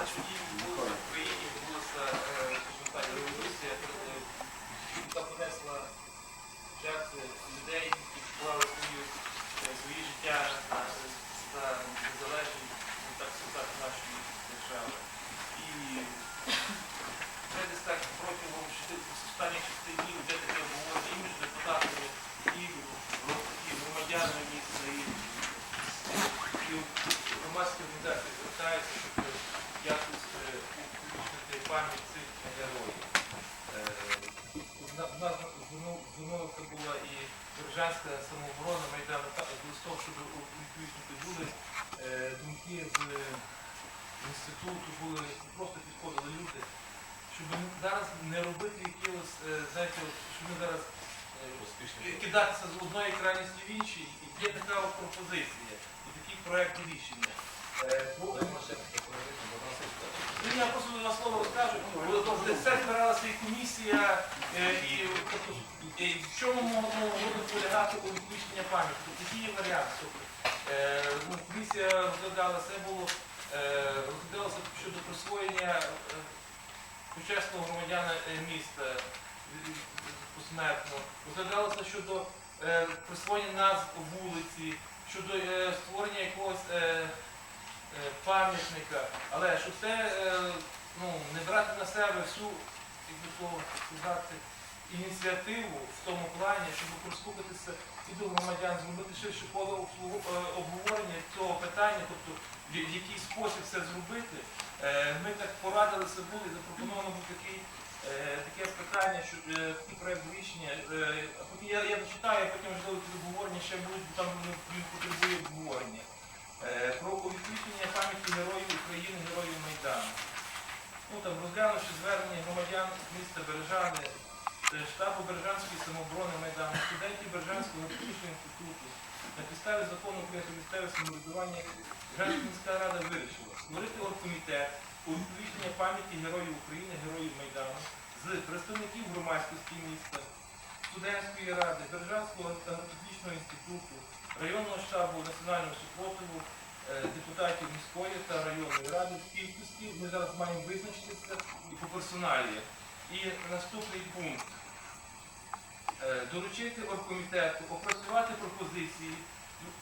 much for you. На- в нас звернулася була і Бережанська самооборона Майдану листом, щоб увіковічнити були е, думки з інституту, були просто підходили люди, щоб зараз не робити якихось, е, знаєте, щоб ми зараз е, кидатися з одної крайності в іншій. Є така пропозиція і такий проект рішення. Ну, я просто два слова розкажу. Це збиралася і комісія, е, і тобто, е, в чому могло буде полягати у відключення пам'яті. Які є варіанти. Е, ну, комісія розглядала, це було, е, розглядалося щодо присвоєння почесного громадяна міста посмертно. Розглядалося щодо присвоєння назв вулиці, щодо створення якогось пам'ятника, але щоб це е, ну, не брати на себе всю сказати, ініціативу в тому плані, щоб прислухатися і до громадян, зробити ширше коло е, обговорення цього питання, тобто в який спосіб це зробити. Е, Ми так порадилися були, запропоновано був такий, е, таке питання, що проект рішення. Я, я дочитаю, а потім можливо ці обговорення ще будуть, там потребує обговорення. Про увіковічення пам'яті героїв України, героїв Майдану. Звернення громадян міста Бережани, е, штабу Бережанської самооборони Майдану, студентів Бережанського технічного інституту, на підставі закону про місцеве самоврядування Бережанська міська рада вирішила створити оргкомітет у відповідання пам'яті героїв України, героїв Майдану з представників громадськості міста, студентської ради, Бережанського агротехнічного інституту, районного штабу національного супротиву, депутатів міської та районної ради в кількості. Ми зараз маємо визначитися і по персоналі. І наступний пункт. Е, Доручити оргкомітету опрацювати пропозиції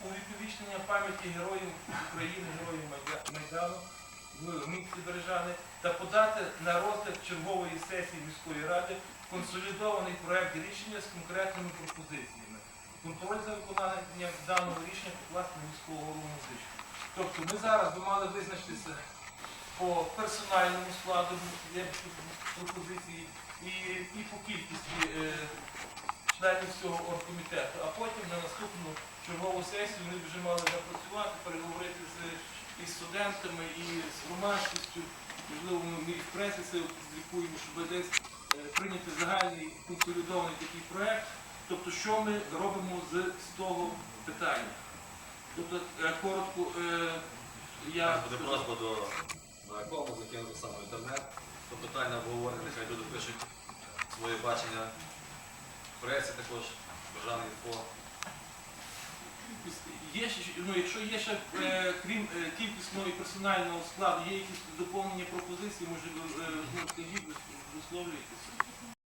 увіковічнення пам'яті героїв України, героїв Майдану в місті Бережани та подати на розгляд чергової сесії міської ради консолідований проект рішення з конкретними пропозиціями. Контроль за виконанням даного рішення покласти міського голову музичку. Тобто ми зараз би мали визначитися по персональному складу пропозиції і, і по кількості е, членів цього оргкомітету, а потім на наступну чергову сесію б вже мали напрацювати, переговорити з і студентами, і з громадськістю. Можливо, ми ми в пресі це опублікуємо, щоб десь е, прийняти загальний консолідований такий проект. Тобто, що ми робимо з, з того питання. Тобто, е, коротко, е, я буде просьба до кому закинути саме інтернет. То питання обговорення, нехай люди пишуть своє бачення в пресі також, бажане інфо. Є ще, ну, якщо є ще, е, крім е, кількісного і персонального складу, є якісь доповнення пропозиції, може, ви, е, ну, скажіть, висловлюєтеся.